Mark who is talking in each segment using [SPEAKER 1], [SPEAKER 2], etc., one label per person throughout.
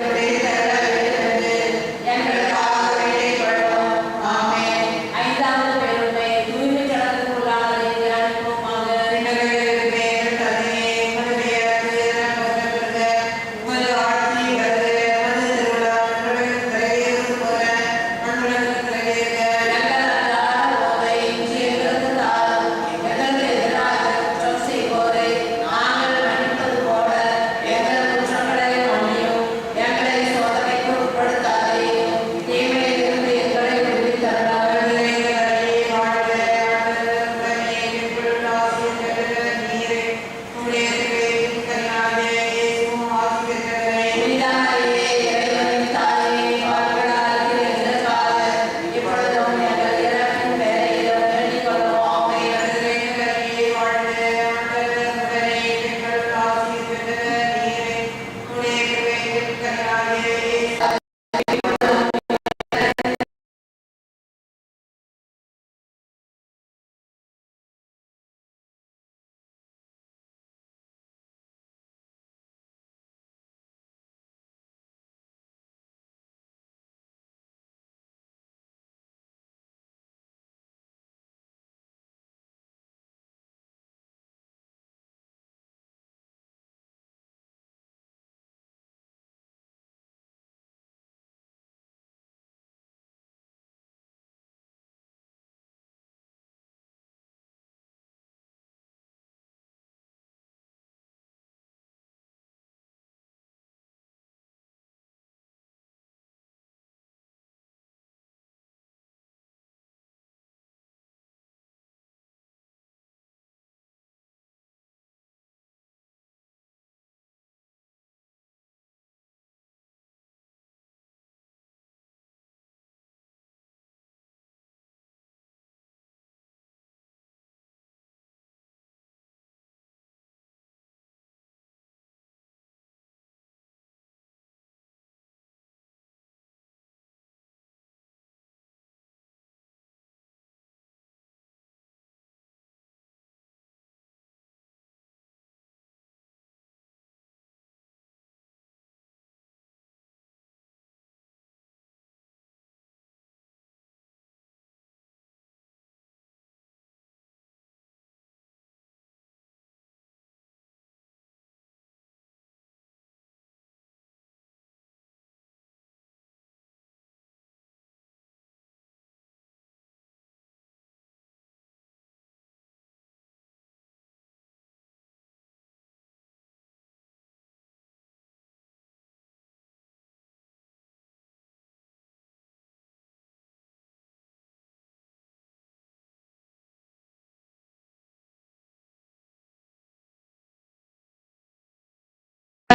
[SPEAKER 1] Gracias.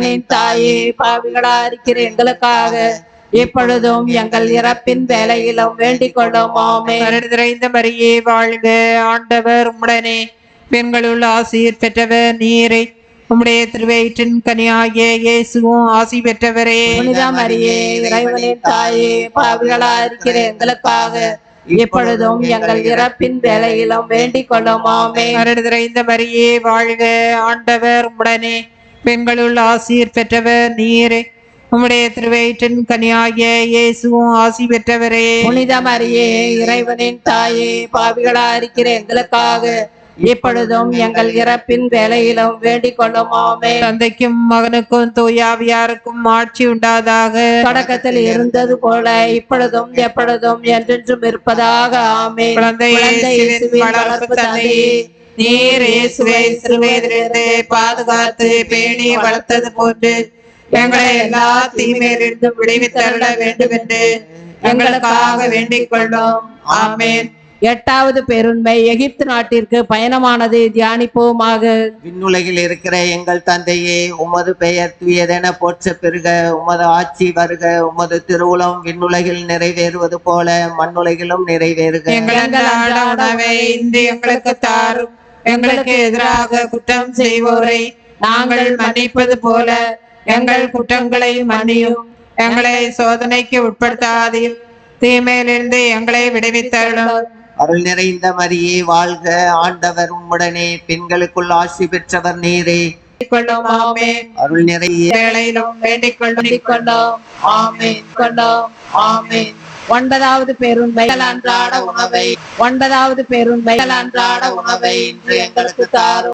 [SPEAKER 2] தேவனின் தாயே பாவிகளா இருக்கிற எங்களுக்காக இப்பொழுதும் எங்கள் இறப்பின் வேலையிலும் வேண்டிக் கொள்ளும். ஆமே
[SPEAKER 3] நிறைந்த மரியே வாழ்க ஆண்டவர் உம்முடனே. பெண்களுள் ஆசீர் பெற்றவர் நீரை. உம்முடைய திருவயிற்றின் கனியாகிய இயேசுவும் ஆசி பெற்றவரே.
[SPEAKER 2] மரியே இறைவனின் தாயே பாவிகளா இருக்கிற எங்களுக்காக இப்பொழுதும் எங்கள் இறப்பின் வேலையிலும் வேண்டிக் கொள்ளும். ஆமே
[SPEAKER 3] நிறைந்த மரியே வாழ்க ஆண்டவர் உம்முடனே. பெண்களுள் ஆசீர் பெற்றவர் நீரே. உம்முடைய திருவயிற்றின் கனியாகிய இயேசுவும் ஆசி பெற்றவரே.
[SPEAKER 2] புனித மரியே இறைவனின் தாயே பாவிகளா இருக்கிற எங்களுக்காக இப்பொழுதும் எங்கள் இறப்பின் வேலையிலும் வேண்டிக் கொள்ளும் ஆமே
[SPEAKER 3] தந்தைக்கும் மகனுக்கும் தூயாவியாருக்கும் ஆட்சி உண்டாதாக.
[SPEAKER 2] தொடக்கத்தில் இருந்தது போல இப்பொழுதும் எப்பொழுதும் என்றென்றும் இருப்பதாக ஆமே
[SPEAKER 3] குழந்தை வளர்ப்பு தந்தையே. நீர் இயேசுவை சிறுவயதிலிருந்து பாதுகாத்து பேணி வளர்த்தது போன்று எங்களை எல்லா தீமையிலிருந்து விடுவித்தருள வேண்டும் என்று எங்களுக்காக வேண்டிக் கொள்ளும். ஆமென்.
[SPEAKER 2] எட்டாவது பெருண்மை எகிப்து நாட்டிற்கு பயணமானது. தியானிப்போமாக.
[SPEAKER 4] விண்ணுலகில் இருக்கிற எங்கள் தந்தையே உமது பெயர் தூயதென போற்ற பெருக உமது ஆட்சி வருக உமது திருவுளம் விண்ணுலகில் நிறைவேறுவது போல மண்ணுலகிலும் நிறைவேறுக.
[SPEAKER 3] எங்களுக்கு தாரும். எங்களுக்கு எதிராக குற்றம் செய்வோரை நாங்கள் மன்னிப்பது போல எங்கள் குற்றங்களை மன்னியும். எங்களை சோதனைக்கு உட்படுத்தாதீர். தீமையிலிருந்து எங்களை விடுவித்தருளும்.
[SPEAKER 4] அருள் நிறைந்த மரியே வாழ்க ஆண்டவர் உம்முடனே. பெண்களுக்குள் ஆசி பெற்றவர் நீரே. அருள் நிறைய.
[SPEAKER 3] வேளையிலும் வேண்டிக் கொள்ளும்
[SPEAKER 2] ஆமென். கொண்டோம் ஆமென். ஒன்பதாவது பேருண்மை அன்றாட உணவை. ஒன்பதாவது பேருண்மை அன்றாட உணவை இன்று எங்களுக்கு தாரும்.